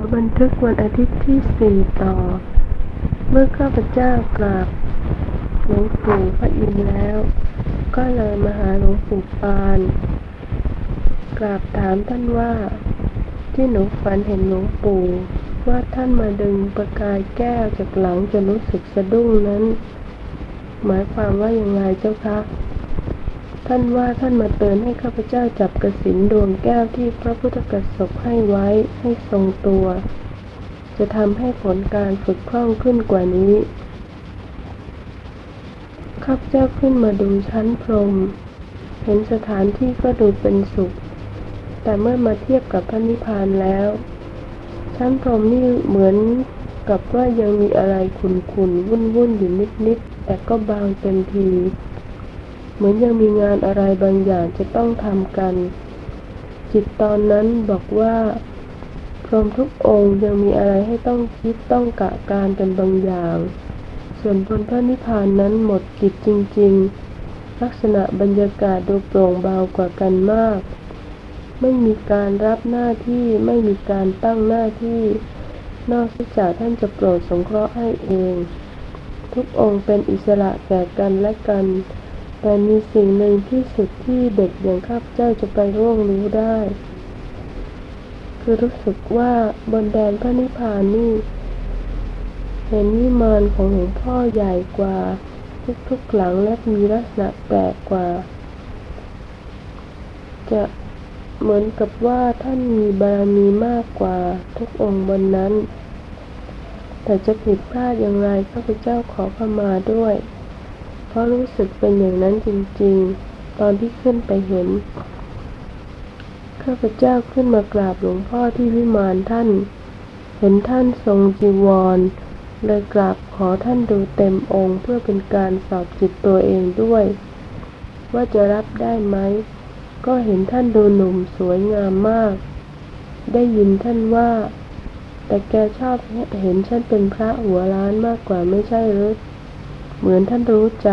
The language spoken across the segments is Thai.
อบันทึกวันอาทิตย์ที่สี่ต่อ เมื่อข้าพเจ้ากราบหลวงปู่พระอินทร์แล้ว ก็เลยมาหาหลวงปู่ปาน กราบถามท่านว่า ที่หนูฝันเห็นหลวงปู่ว่าท่านมาดึงประกายแก้วจากหลังจนรู้สึกสะดุ้งนั้น หมายความว่าอย่างไรเจ้าคะ ท่านว่าท่านมาเตือนให้ข้าพเจ้าจับกระสินดวงแก้วที่พระพุทธกสบให้ไว้ให้ทรงตัว จะทำให้ผลการฝึกคล่องขึ้นกว่านี้ ข้าพเจ้าขึ้นมาดูชั้นพรหมเห็นสถานที่ก็ดูเป็นสุข แต่เมื่อมาเทียบกับพระนิพพานแล้ว ชั้นพรหมนี่เหมือนกับว่ายังมีอะไรขุ่นๆ วุ่นๆ อยู่นิดๆ แต่ก็บางเต็มที เหมือนยังมีงานอะไรบางอย่างจะต้องทำกัน จิตตอนนั้นบอกว่า พรหมทุกองค์ยังมีอะไรให้ต้องคิดต้องกะการกันบางอย่าง ส่วนบนพระนิพพานนั้นหมดกิจจริง ๆ ลักษณะบรรยากาศดูโปร่งเบากว่ากันมาก ไม่มีการรับหน้าที่ไม่มีการตั้งหน้าที่นอกจากท่านจะโปรดสงเคราะห์ให้เอง ทุกองค์เป็นอิสระแก่กันและกัน แต่มีสิ่งหนึ่งที่สุดที่เด็กอย่างข้าพเจ้าจะไปร่วงรู้ได้ คือรู้สึกว่าบนแดนพระนิพพานนี่เห็นวิมานของหลวงพ่อใหญ่กว่า ทุกๆหลังและมีลักษณะแปลกกว่า จะเหมือนกับว่าท่านมีบารมีมากกว่าทุกองค์บนนั้น แต่จะผิดพลาดอย่างไรข้าพเจ้าขอขมาด้วย เพราะรู้สึกเป็นอย่างนั้นจริงๆ ตอนที่ขึ้นไปเห็น ข้าพเจ้าขึ้นมากราบหลวงพ่อที่วิมานท่าน เห็นท่านทรงจีวร เลยกราบขอท่านดูเต็มองค์เพื่อเป็นการสอบจิตตัวเองด้วย ว่าจะรับได้ไหม ก็เห็นท่านดูหนุ่มสวยงามมาก ได้ยินท่านว่า แต่แกชอบเห็นฉันเป็นพระหัวล้านมากกว่าไม่ใช่หรือ เหมือนท่านรู้ใจ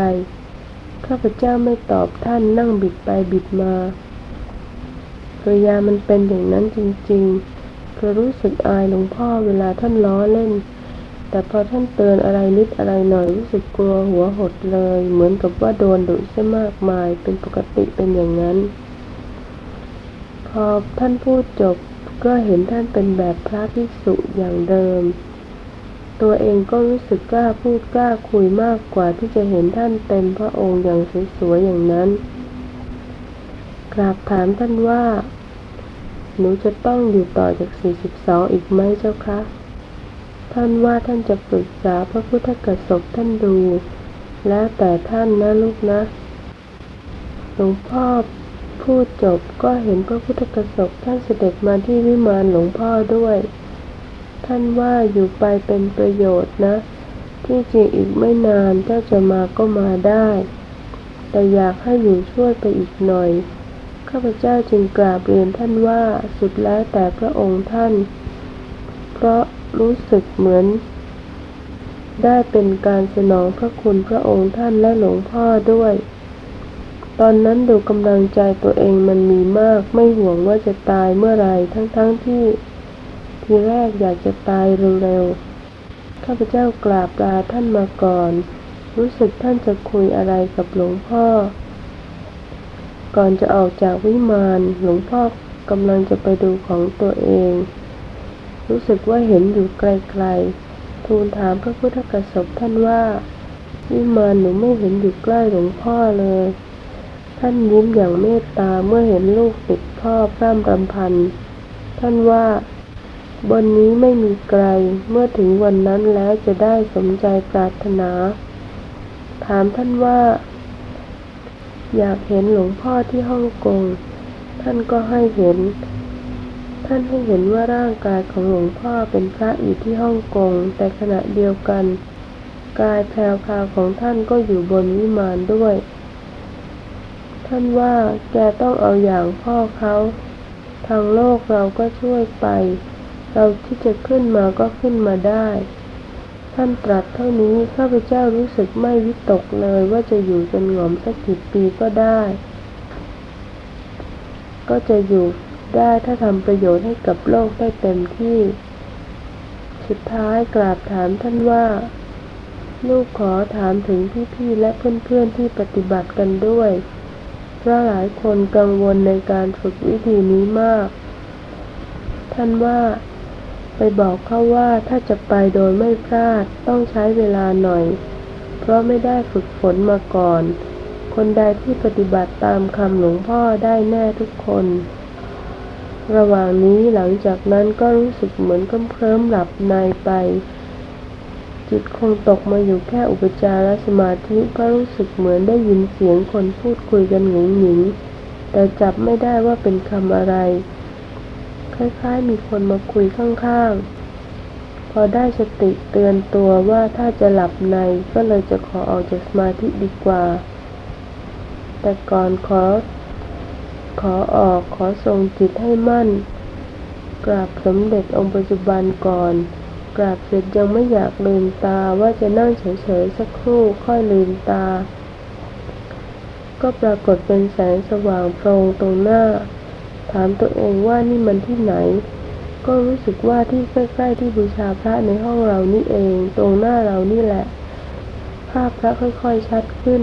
ข้าพเจ้าไม่ตอบท่านนั่งบิดไปบิดมาภรยามันเป็นอย่างนั้นจริงๆคือรู้สึกอายหลวงพ่อเวลาท่านล้อเล่น แต่พอท่านเตือนอะไรนิดอะไรหน่อยรู้สึกกลัวหัวหดเลย เหมือนกับว่าโดนดุซะมากมายเป็นปกติเป็นอย่างนั้น พอท่านพูดจบก็เห็นท่านเป็นแบบพระภิกษุอย่างเดิม ตัวเองก็รู้สึกกล้าพูดกล้าคุยมากกว่าที่จะเห็นท่านเต็มพระองค์อย่างสวยๆอย่างนั้น กราบถามท่านว่า หนูจะต้องอยู่ต่อจาก 42 อีกไหมเจ้าคะ ท่านว่าท่านจะปรึกษาพระพุทธกสบท่านดู แล้วแต่ท่านนะลูกนะ หลวงพ่อพูดจบก็เห็นพระพุทธกสบท่านเสด็จมาที่วิมานหลวงพ่อด้วย ท่านว่าอยู่ไปเป็นประโยชน์นะ ที่จริงอีกไม่นานเจ้าจะมาก็มาได้ แต่อยากให้อยู่ช่วยไปอีกหน่อย ข้าพเจ้าจึงกราบเรียนท่านว่าสุดแล้วแต่พระองค์ท่าน เพราะรู้สึกเหมือน ได้เป็นการสนองพระคุณพระองค์ท่านและหลวงพ่อด้วย ตอนนั้นดูกำลังใจตัวเองมันมีมากไม่ห่วงว่าจะตายเมื่อไรทั้งๆทที่ ทีแรกอยากจะตายเร็วๆ ข้าพเจ้ากราบลาท่านมาก่อน รู้สึกท่านจะคุยอะไรกับหลวงพ่อ ก่อนจะออกจากวิมานหลวงพ่อกำลังจะไปดูของตัวเอง รู้สึกว่าเห็นอยู่ไกลๆ ทูลถามพระพุทธกสบท่านว่า วิมานหนูไม่เห็นอยู่ใกล้หลวงพ่อเลยท่านยิ้มอย่างเมตตาเมื่อเห็นลูกติดพ่อพร่ำรำพัน ท่านว่า บนนี้ไม่มีไกล เมื่อถึงวันนั้นแล้วจะได้สมใจปรารถนา ถามท่านว่า อยากเห็นหลวงพ่อที่ฮ่องกง ท่านก็ให้เห็น ท่านให้เห็นว่าร่างกายของหลวงพ่อเป็นพระอยู่ที่ฮ่องกง แต่ขณะเดียวกัน กายแพรวพาวของท่านก็อยู่บนวิมานด้วย ท่านว่าแกต้องเอาอย่างพ่อเขา ทางโลกเราก็ช่วยไป เราที่จะขึ้นมาก็ขึ้นมาได้ ท่านตรัสเท่านี้ข้าพเจ้ารู้สึกไม่วิตกเลยว่าจะอยู่จนหงอมสักกี่ปีก็ได้ ก็จะอยู่ได้ถ้าทำประโยชน์ให้กับโลกได้เต็มที่ สุดท้ายกราบถามท่านว่า ลูกขอถามถึงพี่ๆและเพื่อนๆที่ปฏิบัติกันด้วย เพราะหลายคนกังวลในการฝึกวิธีนี้มาก ท่านว่า ไปบอกเขาว่าถ้าจะไปโดยไม่พลาดต้องใช้เวลาหน่อย เพราะไม่ได้ฝึกฝนมาก่อน คนใดที่ปฏิบัติตามคำหลวงพ่อได้แน่ทุกคน ระหว่างนี้หลังจากนั้นก็รู้สึกเหมือนเคลิ้มหลับในไป จิตคงตกมาอยู่แค่อุปจารสมาธิก็รู้สึกเหมือนได้ยินเสียงคนพูดคุยกันหงุงหงิงแต่จับไม่ได้ว่าเป็นคำอะไร คล้ายๆ มีคนมาคุยข้างๆ พอได้สติเตือนตัวว่าถ้าจะหลับในก็เลยจะขอออกจากสมาธิดีกว่า แต่ก่อนขอ ขอออกขอทรงจิตให้มั่น กราบสมเด็จองค์ปัจจุบันก่อน กราบเสร็จยังไม่อยากลืมตาว่าจะนั่งเฉยๆสักครู่ค่อยลืมตา ก็ปรากฏเป็นแสงสว่างโพรงตรงหน้า ถามตัวเองว่านี่มันที่ไหน ก็รู้สึกว่าที่ใกล้ๆที่บูชาพระในห้องเรานี่เอง ตรงหน้าเรานี่แหละ ภาพพระค่อยๆชัดขึ้น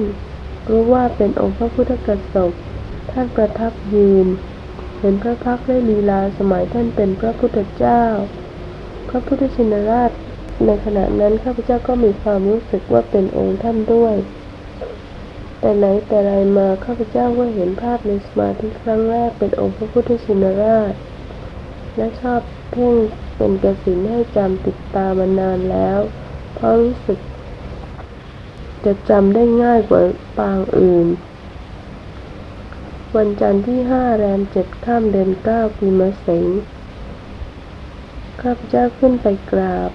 รู้ว่าเป็นองค์พระพุทธกสบท่านประทับยืน เห็นพระพักตร์ได้ลีลาสมัยท่านเป็นพระพุทธเจ้า พระพุทธชินราช ในขณะนั้นข้าพเจ้าก็มีความรู้สึกว่าเป็นองค์ท่านด้วย แต่ไหนแต่ไรมาข้าพเจ้าก็เห็นภาพในสมาธิครั้งแรกเป็นองค์พระพุทธชินราช และชอบเพ่งเป็นกสินให้จำติดตามานานแล้ว เพราะรู้สึก จะจำได้ง่ายกว่าปางอื่น วันจันทร์ที่ห้าแรมเจ็ดข้ามเดือนเก้าปีมะเสงข้าพเจ้าขึ้นไปกราบ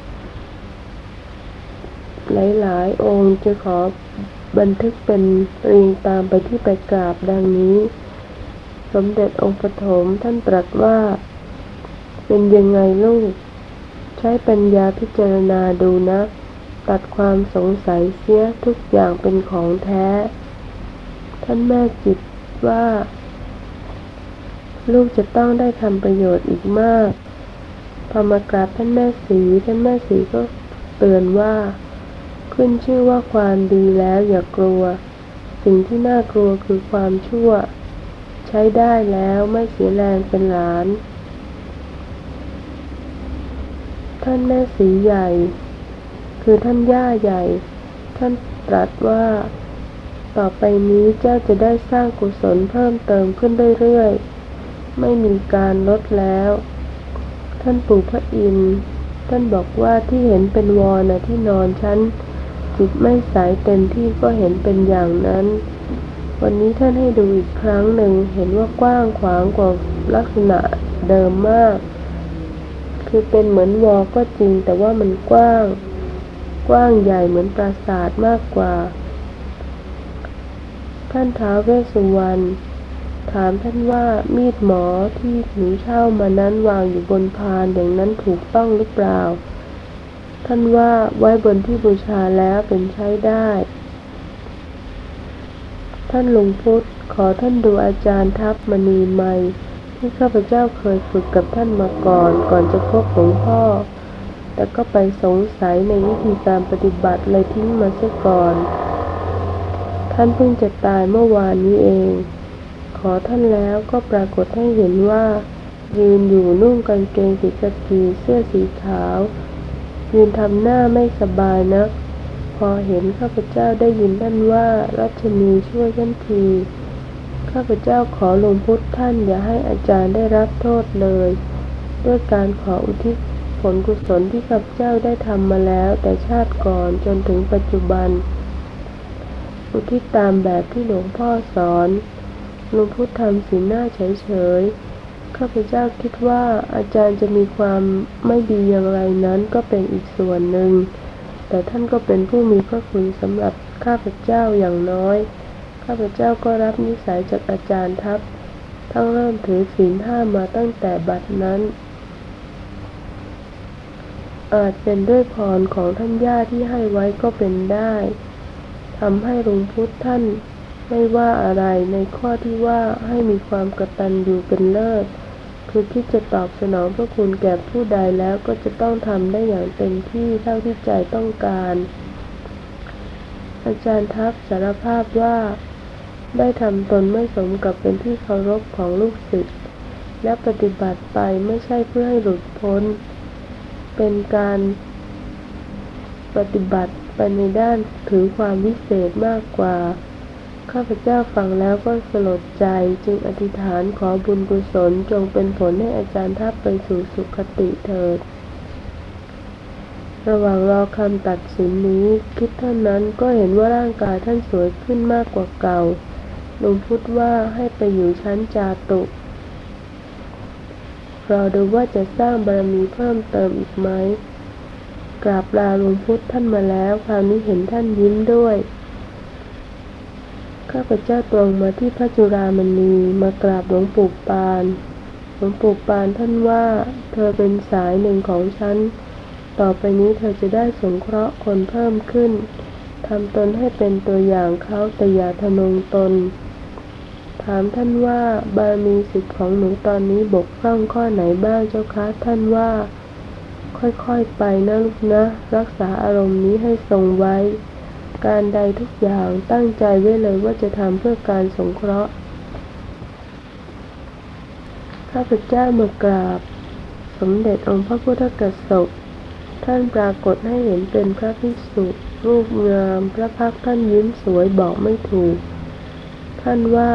หลาย ๆ องค์จะขอ บันทึกเป็นเรียงตามไปที่ไปกราบดังนี้ สมเด็จองค์ปฐมท่านตรัสว่า เป็นยังไงลูก ใช้ปัญญาพิจารณาดูนะ ตัดความสงสัยเสียทุกอย่างเป็นของแท้ ท่านแม่จิตว่า ลูกจะต้องได้ทำประโยชน์อีกมาก พอมากราบท่านแม่สีท่านแม่สีก็เตือนว่า ขึ้นชื่อว่าความดีแล้วอย่ากลัว สิ่งที่น่ากลัวคือความชั่ว ใช้ได้แล้วไม่เสียแรงเป็นหลาน ท่านแม่สีใหญ่ คือท่านย่าใหญ่ ท่านตรัสว่า ต่อไปนี้เจ้าจะได้สร้างกุศลเพิ่มเติมขึ้นเรื่อยๆ ไม่มีการลดแล้ว ท่านปู่พระอินทร์ท่านบอกว่าที่เห็นเป็นวอนะที่นอนฉัน จิตไม่ใสเต็มที่ก็เห็นเป็นอย่างนั้น วันนี้ท่านให้ดูอีกครั้งหนึ่งเห็นว่ากว้างขวางกว่าลักษณะเดิมมาก คือเป็นเหมือนวอก็จริง แต่ว่ามันกว้าง กว้างใหญ่เหมือนปราสาทมากกว่า ท่านท้าวเวสสุวรรณถามท่านว่ามีดหมอที่หนูเช่ามานั้นวางอยู่บนพานอย่างนั้นถูกต้องหรือเปล่า ท่านว่าไว้บนที่บูชาแล้วเป็นใช้ได้ ท่านหลวงพุทธขอท่านดูอาจารย์ทัพมณีไมที่ข้าพเจ้าเคยฝึกกับท่านมาก่อน ก่อนจะพบหลวงพ่อ แต่ก็ไปสงสัยในวิธีการปฏิบัติเลยทิ้งมาเสียก่อน ท่านเพิ่งจะตายเมื่อวานนี้เอง ขอท่านแล้วก็ปรากฏให้เห็นว่า ยืนอยู่นุ่งกางเกงสีกากีเสื้อสีขาว ยืนทำหน้าไม่สบายนัก พอเห็นข้าพเจ้าได้ยินท่านว่ารัชนีช่วยท่านที ข้าพเจ้าขอหลวงพุทธท่านอย่าให้อาจารย์ได้รับโทษเลย ด้วยการขออุทิศผลกุศลที่ข้าพเจ้าได้ทำมาแล้วแต่ชาติก่อนจนถึงปัจจุบัน อุทิศตามแบบที่หลวงพ่อสอนหลวงพุทธทำสีหน้าเฉยๆ ข้าพเจ้าคิดว่าอาจารย์จะมีความไม่ดีอย่างไรนั้นก็เป็นอีกส่วนหนึ่ง แต่ท่านก็เป็นผู้มีพระคุณสำหรับข้าพเจ้าอย่างน้อย ข้าพเจ้าก็รับนิสัยจากอาจารย์ทัพ ทั้งเริ่มถือศีลห้ามาตั้งแต่บัดนั้น อาจเป็นด้วยพรของท่านย่าที่ให้ไว้ก็เป็นได้ทำให้หลวงพุทธท่าน ไม่ว่าอะไรในข้อที่ว่าให้มีความกตัญญูเป็นเลิศ คือคิดจะตอบสนองพระคุณแก่ผู้ใดแล้วก็จะต้องทำได้อย่างเต็มที่เท่าที่ใจต้องการ อาจารย์ทักสารภาพว่า ได้ทำตนไม่สมกับเป็นที่เคารพของลูกศิษย์และปฏิบัติไปไม่ใช่เพื่อให้หลุดพ้น เป็นการปฏิบัติไปในด้านถือความวิเศษมากกว่า ข้าพเจ้าฟังแล้วก็สลดใจจึงอธิษฐานขอบุญกุศลจงเป็นผลให้อาจารย์ทัพไปสู่สุคติเถิด ระหว่างรอคำตัดสินนี้ คิดเท่านั้นก็เห็นว่าร่างกายท่านสวยขึ้นมากกว่าเก่าหลวงพุทธว่าให้ไปอยู่ชั้นจาตุรอดูว่าจะสร้างบารมีเพิ่มเติมอีกไหมกราบลาหลวงพุทธท่านมาแล้ว คราวนี้เห็นท่านยิ้มด้วย ข้าพเจ้าตรงมาที่พระจุรามณีมากราบหลวงปู่ปาน หลวงปู่ปานท่านว่า เธอเป็นสายหนึ่งของฉัน ต่อไปนี้เธอจะได้สงเคราะห์คนเพิ่มขึ้นทำตนให้เป็นตัวอย่างเขาแต่อย่าทะนงตน ถามท่านว่าบารมีสิทธิ์ของหนูตอนนี้บกพร่องข้อไหนบ้างเจ้าคะท่านว่า ค่อยๆไปนะลูกนะ รักษาอารมณ์นี้ให้ทรงไว้ การใดทุกอย่างตั้งใจไว้เลยว่าจะทำเพื่อการสงเคราะห์ข้าพเจ้ามากราบ สมเด็จองค์พระพุทธกสบท่านปรากฏให้เห็นเป็นพระภิกษุรูปงามพระพักท่านยิ้มสวยบอกไม่ถูก ท่านว่า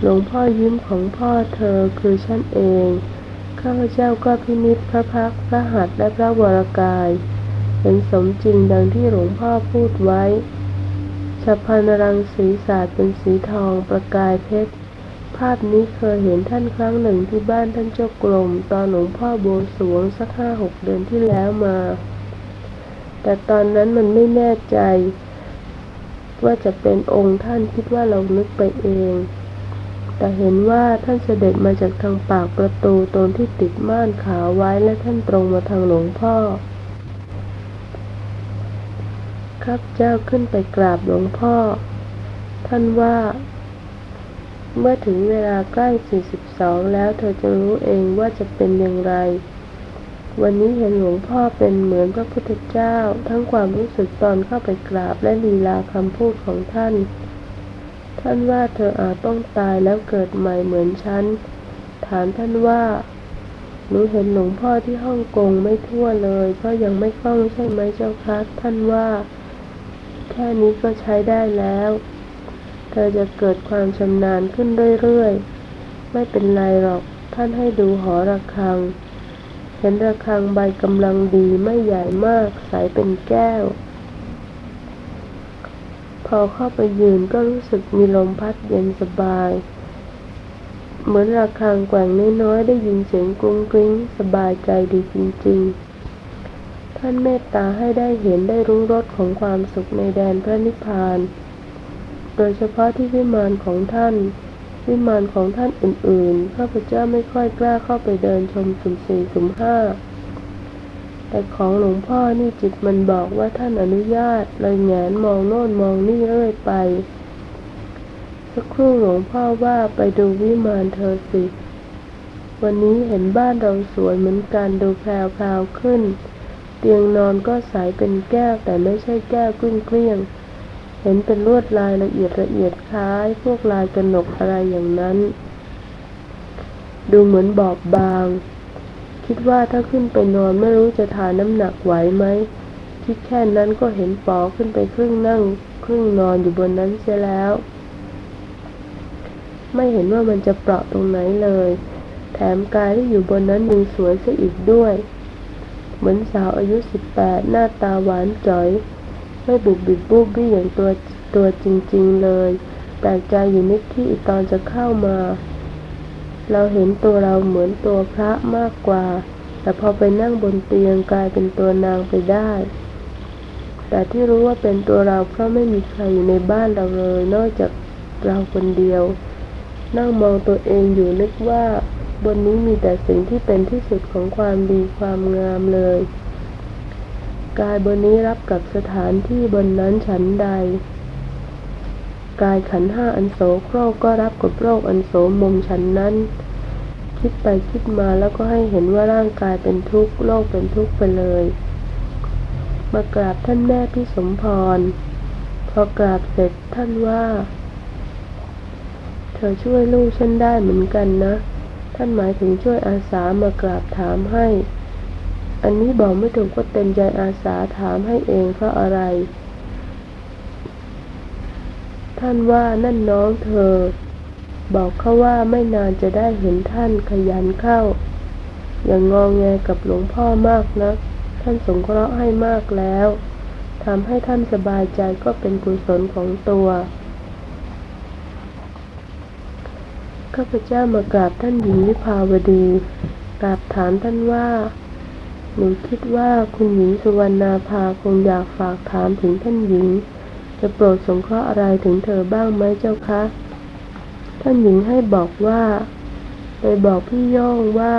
หลวงพ่อยิ้มของพ่อเธอคือฉันเอง ข้าพเจ้าก็พินิจพระพักพระหัตถ์และพระวรากาย เห็นสมจริงดังที่หลวงพ่อพูดไว้ชะพันรังสีสาดเป็นสีทองประกายเพชร ภาพนี้เคยเห็นท่านครั้งหนึ่งที่บ้านท่านเจ้ากรมตอนหลวงพ่อโบวงสวงสักห้าหกเดือนที่แล้วมา แต่ตอนนั้นมันไม่แน่ใจ ว่าจะเป็นองค์ท่านคิดว่าเรานึกไปเอง แต่เห็นว่าท่านเสด็จมาจากทางปากประตูตนที่ติดม่านขาวไว้และท่านตรงมาทางหลวงพ่อ ข้าพเจ้าขึ้นไปกราบหลวงพ่อ ท่านว่า เมื่อถึงเวลาใกล้ 42 แล้วเธอจะรู้เองว่าจะเป็นอย่างไร วันนี้เห็นหลวงพ่อเป็นเหมือนพระพุทธเจ้า ทั้งความรู้สึกตอนเข้าไปกราบและลีลาคำพูดของท่าน ท่านว่าเธออาจต้องตายแล้วเกิดใหม่เหมือนฉัน ถามท่านว่าหนูเห็นหลวงพ่อที่ฮ่องกงไม่ทั่วเลย เพราะยังไม่คล่องใช่ไหมเจ้าคะท่านว่า แค่นี้ก็ใช้ได้แล้ว เธอจะเกิดความชำนาญขึ้นเรื่อยๆ ไม่เป็นไรหรอก ท่านให้ดูหอระฆัง เห็นระฆังใบกำลังดีไม่ใหญ่มากใสเป็นแก้ว พอเข้าไปยืนก็รู้สึกมีลมพัดเย็นสบาย เหมือนระฆังแกว่งน้อยๆ ได้ยินเสียงกรุ้งกริ้งสบายใจดีจริงๆ ท่านเมตตาให้ได้เห็นได้รู้รสของความสุขในแดนพระนิพพาน โดยเฉพาะที่วิมานของท่าน วิมานของท่านอื่นๆ ข้าพเจ้าไม่ค่อยกล้าเข้าไปเดินชมสุ่มสี่สุ่มห้า แต่ของหลวงพ่อนี่จิตมันบอกว่าท่านอนุญาต เลยแงนมองโน่นมองนี่เรื่อยไป สักครู่หลวงพ่อว่าไปดูวิมานเธอสิ วันนี้เห็นบ้านเราสวยเหมือนกันดูแพรวๆขึ้น เตียงนอนก็ใสเป็นแก้วแต่ไม่ใช่แก้วกลิ้งเกลี้ยง เห็นเป็นลวดลายละเอียดละเอียดคล้าย พวกลายกระหนกอะไรอย่างนั้น ดูเหมือนบอบบาง คิดว่าถ้าขึ้นไปนอนไม่รู้จะทานน้ำหนักไหวไหม คิดแค่นั้นก็เห็นปอขึ้นไปครึ่งนั่ง ครึ่งนอนอยู่บนนั้นเสียแล้ว ไม่เห็นว่ามันจะเปราะตรงไหนเลย แถมกายที่อยู่บนนั้นยังสวยซะอีกด้วย เหมือนสาวอายุสิบแปดหน้าตาหวานจ๋อย ไม่บุบบิบบูบบี้อย่างตัวตัวจริงๆเลย แปลกใจอยู่นิดที่ตอนจะเข้ามา เราเห็นตัวเราเหมือนตัวพระมากกว่า แต่พอไปนั่งบนเตียงกลายเป็นตัวนางไปได้ แต่ที่รู้ว่าเป็นตัวเราเพราะไม่มีใครอยู่ในบ้านเราเลย นอกจากเราคนเดียว นั่งมองตัวเองอยู่นึกว่า บนนี้มีแต่สิ่งที่เป็นที่สุดของความดีความงามเลย กายบนนี้รับกับสถานที่บนนั้นฉันใด กายขันห้าอันโสโครกก็รับกับโรคอันโสมมฉันนั้น คิดไปคิดมาแล้วก็ให้เห็นว่าร่างกายเป็นทุกข์โลกเป็นทุกข์ไปเลย มากราบท่านแม่พี่สมพร พอกราบเสร็จท่านว่า เธอช่วยลูกฉันได้เหมือนกันนะ ท่านหมายถึงช่วยอาสามากราบถามให้ อันนี้บอกไม่ถูกก็เต็มใจอาสาถามให้เองเพราะอะไร ท่านว่านั่นน้องเธอ บอกเขาว่าไม่นานจะได้เห็นท่านขยันเข้า อย่างงองแงกับหลวงพ่อมากนะัก ท่านสงเคราะห์ให้มากแล้วทำให้ท่านสบายใจก็เป็นกุศลของตัว ข้าพเจ้ามากราบท่านหญิงวิภาวดี กราบถามท่านว่า หนูคิดว่าคุณหญิงสุวรรณาภาคงอยากฝากถามถึงท่านหญิง จะโปรดสงเคราะห์อะไรถึงเธอบ้างไหมเจ้าคะ ท่านหญิงให้บอกว่าไปบอกพี่โย่งว่า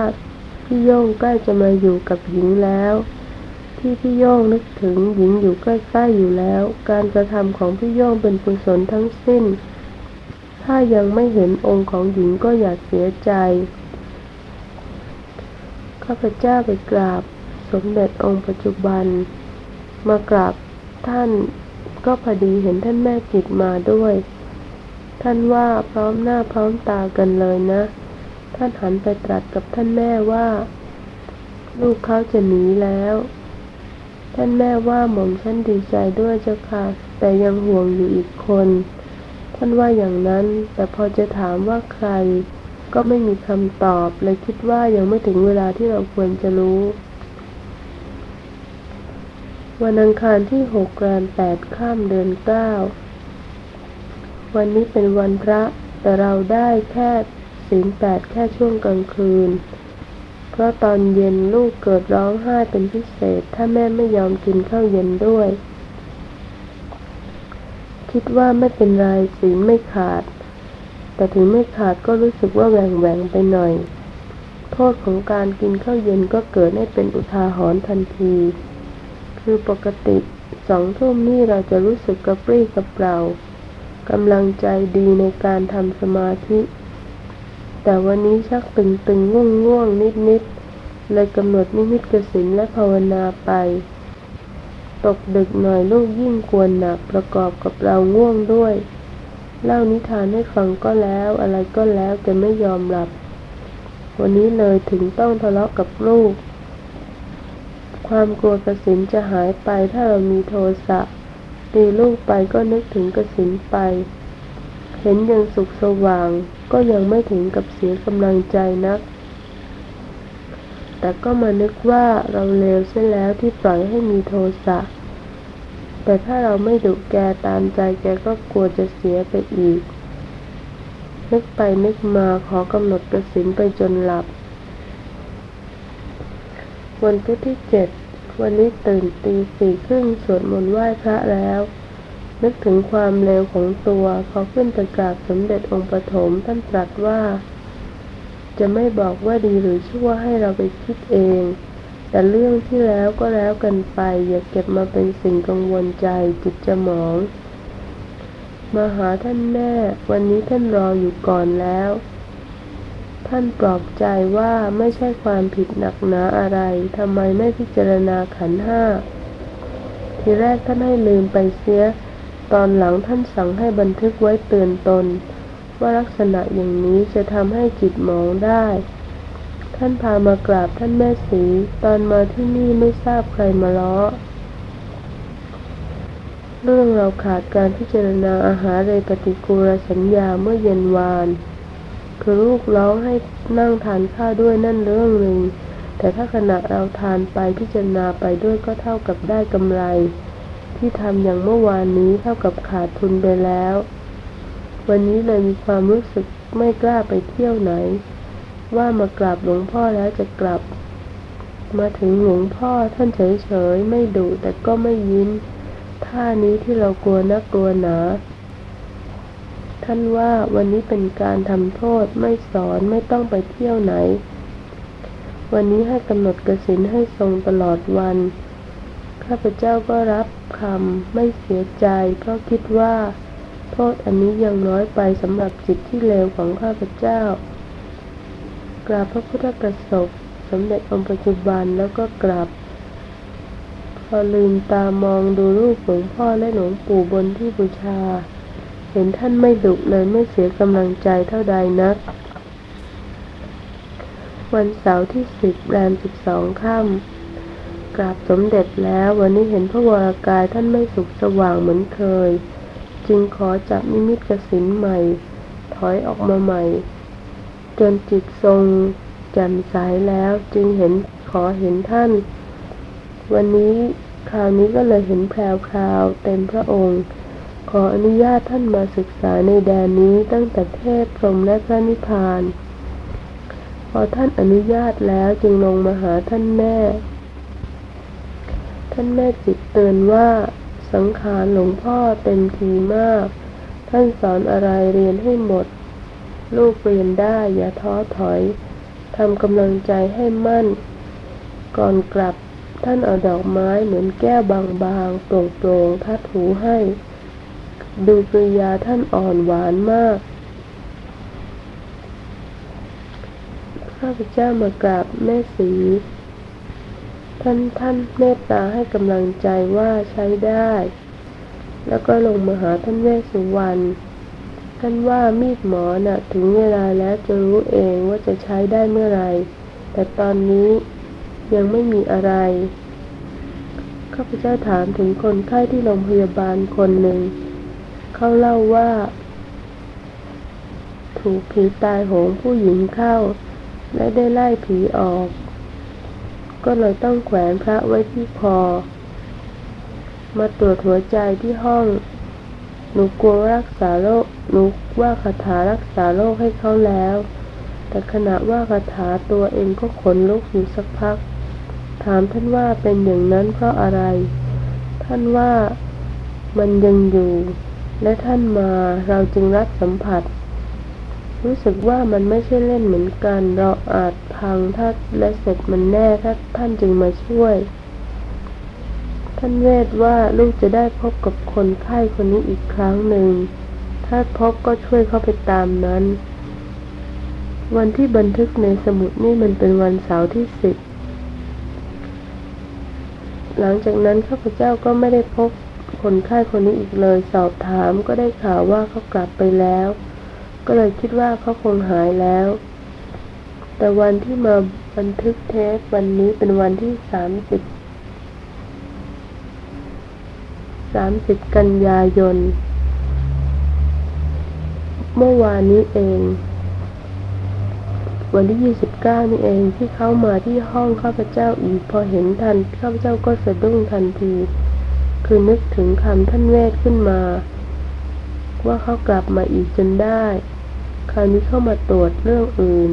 พี่โย่งใกล้จะมาอยู่กับหญิงแล้ว ที่พี่โย่งนึกถึงหญิงอยู่ใกล้ๆอยู่แล้ว การกระทำของพี่โย่งเป็นกุศลทั้งสิ้น ถ้ายังไม่เห็นองค์ของหญิงก็อย่าเสียใจ ข้าพเจ้าไปกราบสมเด็จองค์ปัจจุบัน มากราบท่านก็พอดีเห็นท่านแม่กิจมาด้วย ท่านว่าพร้อมหน้าพร้อมตากันเลยนะ ท่านหันไปตรัสกับท่านแม่ว่า ลูกเขาจะหนีแล้ว ท่านแม่ว่าหม่อมฉันดีใจด้วยเจ้าค่ะ แต่ยังห่วงอยู่อีกคน ท่านว่าอย่างนั้น แต่พอจะถามว่าใคร ก็ไม่มีคำตอบ เลยคิดว่ายังไม่ถึงเวลาที่เราควรจะรู้ วันอังคารที่หกแรมแปดข้ามเดือนเก้าวันนี้เป็นวันพระ แต่เราได้แค่ศีลแปดแค่ช่วงกลางคืน เพราะตอนเย็นลูกเกิดร้องไห้เป็นพิเศษ ถ้าแม่ไม่ยอมกินข้าวเย็นด้วย คิดว่าไม่เป็นไรศีลไม่ขาด แต่ถึงไม่ขาดก็รู้สึกว่าแหว่งแหวงไปหน่อย โทษของการกินข้าวเย็นก็เกิดให้เป็นอุทาหรณ์ทันที คือปกติสองทุ่มนี่เราจะรู้สึกกระปรี้กระเปร่ากำลังใจดีในการทำสมาธิ แต่วันนี้ชักตึงตึงง่วงง่วงนิดนิดเลยกำหนดนิมิตกสินและภาวนาไป ตกดึกหน่อยลูกยิ่งกวนหนักประกอบกับเราง่วงด้วย เล่านิทานให้ฟังก็แล้วอะไรก็แล้วแต่ไม่ยอมหลับ วันนี้เลยถึงต้องทะเลาะกับลูก ความกลัวกสินจะหายไปถ้าเรามีโทสะตีลูกไปก็นึกถึงกระสินไป เห็นยังสุขสว่างก็ยังไม่ถึงกับเสียกำลังใจนัก แต่ก็มานึกว่าเราเลวเสียแล้วที่ปล่อยให้มีโทสะ แต่ถ้าเราไม่ดุแกตามใจแกก็กลัวจะเสียไปอีก นึกไปนึกมาขอกำหนดกระสินไปจนหลับ วันพุธที่เจ็ดวันนี้ตื่นตีสี่ครึ่งสวดมนต์ไหว้พระแล้ว นึกถึงความเลวของตัวพอขึ้นไปกราบสมเด็จองค์ปฐมท่านตรัสว่า จะไม่บอกว่าดีหรือชั่วให้เราไปคิดเอง แต่เรื่องที่แล้วก็แล้วกันไป อย่าเก็บมาเป็นสิ่งกังวลใจจิตจะหมอง มาหาท่านแม่ วันนี้ท่านรออยู่ก่อนแล้ว ท่านปลอบใจว่าไม่ใช่ความผิดหนักหนาอะไรทำไมไม่พิจารณาขันห้า ทีแรกท่านให้ลืมไปเสีย ตอนหลังท่านสั่งให้บันทึกไว้เตือนตน ว่าลักษณะอย่างนี้จะทำให้จิตมองได้ ท่านพามากราบท่านแม่สี ตอนมาที่นี่ไม่ทราบใครมาล้อ เรื่องเราขาดการพิจารณาอาหารในปฏิกูลสัญญาเมื่อเย็นวาน คือลูกร้องให้นั่งทานข้าวด้วยนั่นเรื่องหนึ่ง แต่ถ้าขณะเราทานไปพิจารณาไปด้วยก็เท่ากับได้กำไร ที่ทำอย่างเมื่อวานนี้เท่ากับขาดทุนไปแล้ว วันนี้เลยมีความรู้สึกไม่กล้าไปเที่ยวไหน ว่ามากราบหลวงพ่อแล้วจะกลับ มาถึงหลวงพ่อท่านเฉยๆ ไม่ดุแต่ก็ไม่ยิ้มท่านี้ที่เรากลัวนักกลัวหนา ท่านว่าวันนี้เป็นการทำโทษไม่สอนไม่ต้องไปเที่ยวไหน วันนี้ให้กำหนดกสินให้ทรงตลอดวัน ข้าพเจ้าก็รับคำไม่เสียใจเพราะคิดว่า โทษอันนี้ยังน้อยไปสำหรับจิตที่เลวของข้าพเจ้า กราบพระพุทธประสบสมเด็จองค์ปัจจุบันแล้วก็กราบพอลืมตามองดูรูปหลวงพ่อและหลวงปู่บนที่บูชา เห็นท่านไม่ดุเลยไม่เสียกำลังใจเท่าใดนัก วันเสาร์ที่สิบแรมสิบสองค่ำกราบสมเด็จแล้ววันนี้เห็นพระวรากายท่านไม่สุขสว่างเหมือนเคย จึงขอจับนิมิตกสินใหม่ ถอยออกมาใหม่ จนจิตทรงแจ่มใสแล้วจึงเห็นขอเห็นท่าน วันนี้คราวนี้ก็เลยเห็นแพรวพราวเต็มพระองค์ ขออนุญาตท่านมาศึกษาในแดนนี้ตั้งแต่เทพพรมและพระนิพพาน พอท่านอนุญาตแล้วจึงลงมาหาท่านแม่ ท่านแม่จิตเตือนว่า สังขารหลวงพ่อเต็มทีมาก ท่านสอนอะไรเรียนให้หมด ลูกเรียนได้อย่าท้อถอยทำกำลังใจให้มั่น ก่อนกลับท่านเอาดอกไม้เหมือนแก้วบางๆโปร่งๆทัดหูให้ ดูกริยาท่านอ่อนหวานมากข้าพเจ้ามากราบแม่สี ท่านท่านเมตตาให้กำลังใจว่าใช้ได้ แล้วก็ลงมาหาท่านแม่สุวรรณท่านว่ามีดหมอน่ะถึงเวลาแล้วจะรู้เองว่าจะใช้ได้เมื่อไรแต่ตอนนี้ยังไม่มีอะไร ข้าพเจ้าถามถึงคนไข้ที่โรงพยาบาลคนหนึ่ง เขาเล่าว่า ถูกผีตายโหงผู้หญิงเข้า และได้ไล่ผีออก ก็เลยต้องแขวนพระไว้ที่คอ มาตรวจหัวใจที่ห้อง หนูกลัวรักษาโรค หนูว่าคาถารักษาโรคให้เขาแล้ว แต่ขณะว่าคาถาตัวเองก็ขนลุกอยู่สักพัก ถามท่านว่าเป็นอย่างนั้นเพราะอะไร ท่านว่ามันยังอยู่ และท่านมาเราจึงรับสัมผัส รู้สึกว่ามันไม่ใช่เล่นเหมือนกัน เราอาจ พังถ้าและเสร็จมันแน่ถ้าท่านจึงมาช่วย ท่านเวทว่าลูกจะได้พบกับคนไข้คนนี้อีกครั้งหนึ่ง ถ้าพบก็ช่วยเข้าไปตามนั้น วันที่บันทึกในสมุดนี่มันเป็นวันเสาร์ที่สิบหลังจากนั้นข้าพเจ้าก็ไม่ได้พบคนไข้คนนี้อีกเลย สอบถามก็ได้ข่าวว่าเขากลับไปแล้ว ก็เลยคิดว่าเขาคงหายแล้ว แต่วันที่มาบันทึกเทปวันนี้เป็นวันที่สามสิบสามสิบกันยายน เมื่อวานนี้เอง วันที่ยี่สิบเก้านี่เองที่เขามาที่ห้องข้าพเจ้าอีก พอเห็นทันข้าพเจ้าก็สะดุ้งทันที คือนึกถึงคำท่านเวทขึ้นมา ว่าเขากลับมาอีกจนได้ คราวนี้เข้ามาตรวจเรื่องอื่น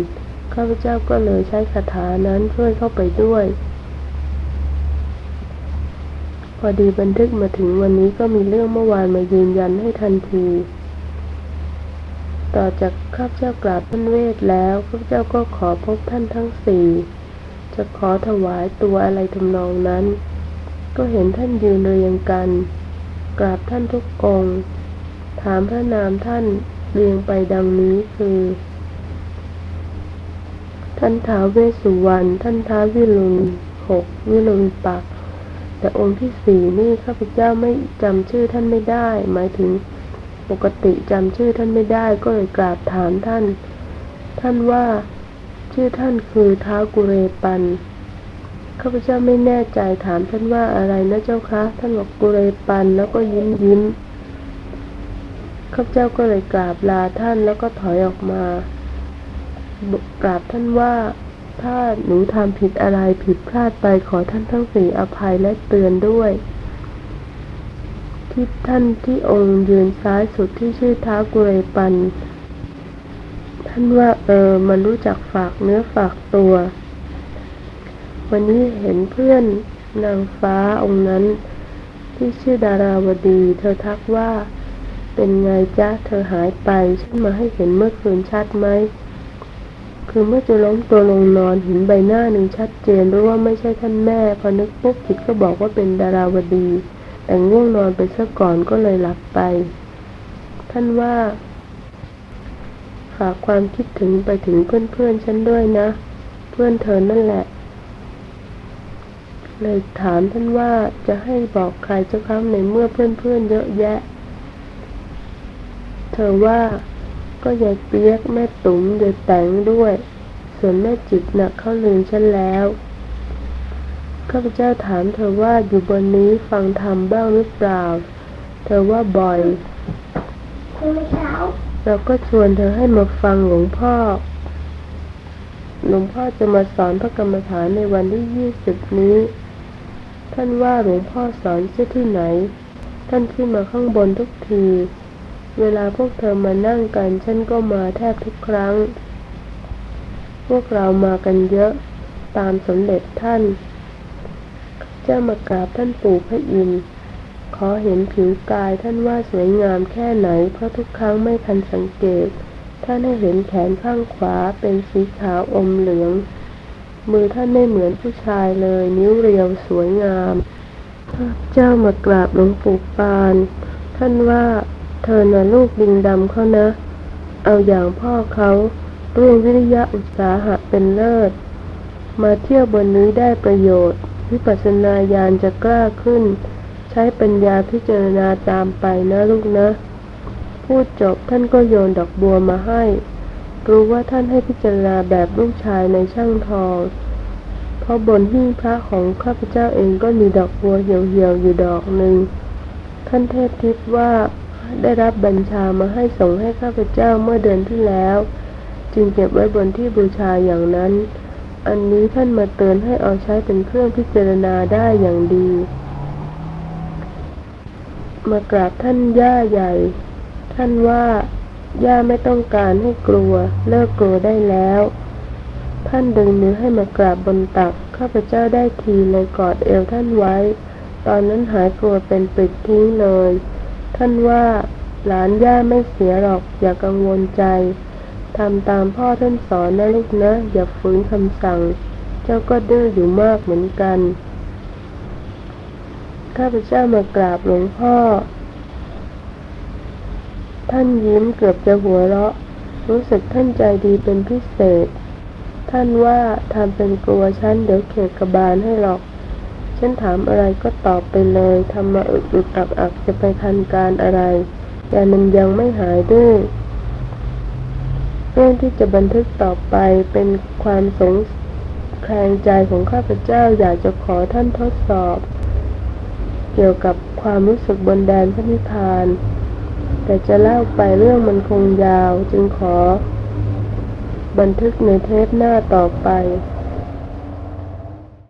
ข้าพเจ้าก็เลยใช้คาถานั้นช่วยเข้าไปด้วย พอดีบันทึกมาถึงวันนี้ก็มีเรื่องเมื่อวานมายืนยันให้ทันที ต่อจากข้าพเจ้ากราบท่านเวทแล้วข้าพเจ้าก็ขอพบท่านทั้งสี่จะขอถวายตัวอะไรทำนองนั้น ก็เห็นท่านยืนเรียงกัน กราบท่านทุกองถามพระนามท่านเรียงไปดังนี้คือ ท่านท้าวเวสสุวรรณ ท่านท้าววิรุณหกวิรุณปัก แต่องค์ที่สี่นี่ข้าพเจ้าไม่จำชื่อท่านไม่ได้ หมายถึงปกติจำชื่อท่านไม่ได้ก็เลยกราบถามท่าน ท่านว่าชื่อท่านคือท้าวกุเรปันข้าพเจ้าไม่แน่ใจถามท่านว่าอะไรนะเจ้าคะ ท่านบอกกุเรปันแล้วก็ยิ้มยิ้มข้าพเจ้าก็เลยกราบลาท่านแล้วก็ถอยออกมา กราบท่านว่าถ้าหนูทำผิดอะไรผิดพลาดไปขอท่านทั้งสี่อภัยและเตือนด้วย ที่ท่านที่องค์ยืนซ้ายสุดที่ชื่อท้ากุเรปัน ท่านว่าเออมันรู้จักฝากเนื้อฝากตัว วันนี้เห็นเพื่อนนางฟ้าองค์นั้น ที่ชื่อดาราวดี เธอทักว่า เป็นไงจ๊ะเธอหายไปฉันมาให้เห็นเมื่อคืนชัดไหม คือเมื่อจะล้มตัวลงนอนเห็นใบหน้าหนึ่งชัดเจนรู้ว่าไม่ใช่ท่านแม่ พอนึกปุ๊บจิตก็บอกว่าเป็นดาราวดี แต่ง่วงนอนไปซะก่อนก็เลยหลับไป ท่านว่าหากความคิดถึงไปถึงเพื่อนๆฉันด้วยนะ เพื่อนเธอนั่นแหละ เลยถามท่านว่าจะให้บอกใครเจ้าครับในเมื่อเพื่อนๆเยอะแยะ เธอว่า ก็ยายเปียกแม่ตุ๋มยายแตงด้วย ส่วนแม่จิตน่ะเขาลืมฉันแล้วข้าพเจ้าถามเธอว่าอยู่บนนี้ฟังธรรมบ้างหรือเปล่า เธอว่าบ่อยเมื่อเช้าเราก็ชวนเธอให้มาฟังหลวงพ่อ หลวงพ่อจะมาสอนพระกรรมฐานในวันที่ยี่สิบนี้ ท่านว่าหลวงพ่อสอนเสียที่ไหน ท่านขึ้นมาข้างบนทุกที เวลาพวกเธอมานั่งกัน ฉันก็มาแทบทุกครั้ง พวกเรามากันเยอะ ตามสมเด็จท่าน เจ้ามากราบท่านปู่พระอินทร์ขอเห็นผิวกายท่านว่าสวยงามแค่ไหน เพราะทุกครั้งไม่ทันสังเกต ท่านให้เห็นแขนข้างขวาเป็นสีขาวอมเหลือง มือท่านไม่เหมือนผู้ชายเลย นิ้วเรียวสวยงาม เจ้ามากราบหลวงปู่ปาน ท่านว่า เธอน่ะลูกดิงดำเขานะ เอาอย่างพ่อเขาเรื่องวิริยะอุตสาหะเป็นเลิศ มาเที่ยวบนนี้ได้ประโยชน์ วิปัสสนาญาณจะกล้าขึ้น ใช้ปัญญาพิจารณาตามไปนะลูกนะ พูดจบท่านก็โยนดอกบัวมาให้ รู้ว่าท่านให้พิจารณาแบบลูกชายในช่างทองเพราะบนหิ้งพระของข้าพเจ้าเองก็มีดอกบัวเหี่ยวๆอยู่ดอกหนึ่งท่านเทพทิพย์ว่า ได้รับบัญชามาให้ส่งให้ข้าพเจ้าเมื่อเดือนที่แล้ว จึงเก็บไว้บนที่บูชาอย่างนั้น อันนี้ท่านมาเตือนให้เอาใช้เป็นเครื่องพิจารณาได้อย่างดี มากราบท่านย่าใหญ่ ท่านว่าย่าไม่ต้องการให้กลัว เลิกกลัวได้แล้ว ท่านดึงมือให้มากราบบนตัก ข้าพเจ้าได้ทีเลยกอดเอวท่านไว้ ตอนนั้นหายกลัวเป็นปิดทิ้งเลย ท่านว่า หลานย่าไม่เสียหรอกอย่ากังวลใจทำตามพ่อท่านสอนนะลูกนะ อย่าฝืนคำสั่ง เจ้าก็ดื้ออยู่มากเหมือนกัน ข้าพเจ้ามากราบหลวงพ่อ ท่านยิ้มเกือบจะหัวเราะ รู้สึกท่านใจดีเป็นพิเศษ ท่านว่าทำเป็นกลัวฉันเดี๋ยวเขกกระบาลให้หรอก ฉันถามอะไรก็ตอบไปเลยทำมาอึกอึกอักอักจะไปทันการอะไรยามันยังไม่หายดื้อเรื่องที่จะบันทึกต่อไปเป็นความสงแคลงใจของข้าพเจ้าอยากจะขอท่านทดสอบ เกี่ยวกับความรู้สึกบนแดนพระนิพพาน แต่จะเล่าไปเรื่องมันคงยาวจึงขอ บันทึกในเทปหน้าต่อไป